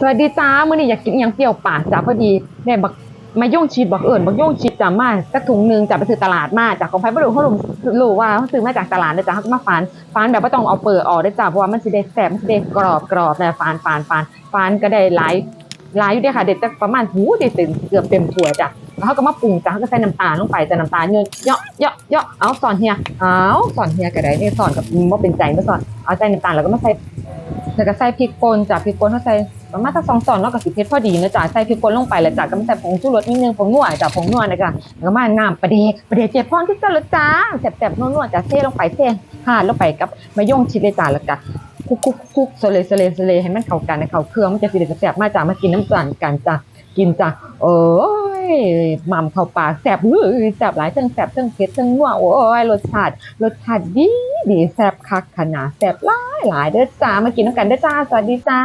สวัสดีจ้ามื้อนี้อยากกินอหยังเปรี้ยวปากจ้าพอดีแม่บักมาย่งชีดบักเอิญบักย่งชีดจ้ามาสักถุงหนึงจ้าไปซื้อตลาดมาจากของไผบ่รู้เขารู้รู้ว่าเขาซื้อมาจากตลาดเด้อจ้าเขาก็มาฝานฝานแบบบ่าต้องเอาเปลือกออกเด้จ้าเพราะว่ามันสิได้แซ่บมันสิได้กรอบกรอบแต่ฝานฝานฝานฝานก็ได้หลายหลายอยู่ด้ค่ะเด็ดจักประมาณหูได้ถึงเกือบเต็มถ้วยจ้ะแล้วเขาก็มาปรุงจ้าเขาก็ใส่น้ำตาลลงไปจ้ะน้ำตาลเยอะเยอะเยอะเยอะเอาสอนเฮียเอาสอนเฮียก็ได้นี่ยสอนกับบ่เป็นใจบ่สอนเอาใส่น้ำตาลแล้วก็มาใส่ แล้วก็ใส่พริกป่นจ้ะพริกป่นเขาใส่ประมาณสักสองช้อนเนาะกับสิเผ็ดพอดีนะจ้ะใส่พริกป่นลงไปแล้วจ้ะก็มาใส่ผงชูรสนิดนึงผงนัวจ้ะผงนัวนะจ้ะแล้วก็มาน้ำปลาเดกปลาเดกเจ็บพรที่จ้ะรสจ้าแซ่บๆนัวๆจ้ะเทลงไปเทห่าลงไปกับมะย่งชิดเลยจ้ะแล้วก็คุกคุกๆโซเลโซเลโซเลให้มันเข้ากันให้เข้าเครื่องมันจะสิได้แซ่บมาจ้ะมากินน้ำตาลกันจ้ะกินจ้ะโอ้ยหม่ำเข้าปากแซ่บเฮ้ยแซ่บหลายเทั้งแซ่บเทั้งเผ็ดเทั้งนัวโอ้ยรสชาติรสชาติดี ดีแซ่บคักขนาดแซบหลายหลายเด้อจ้ามากินน้ำกันเด้อจ้า สวัสดีจ้า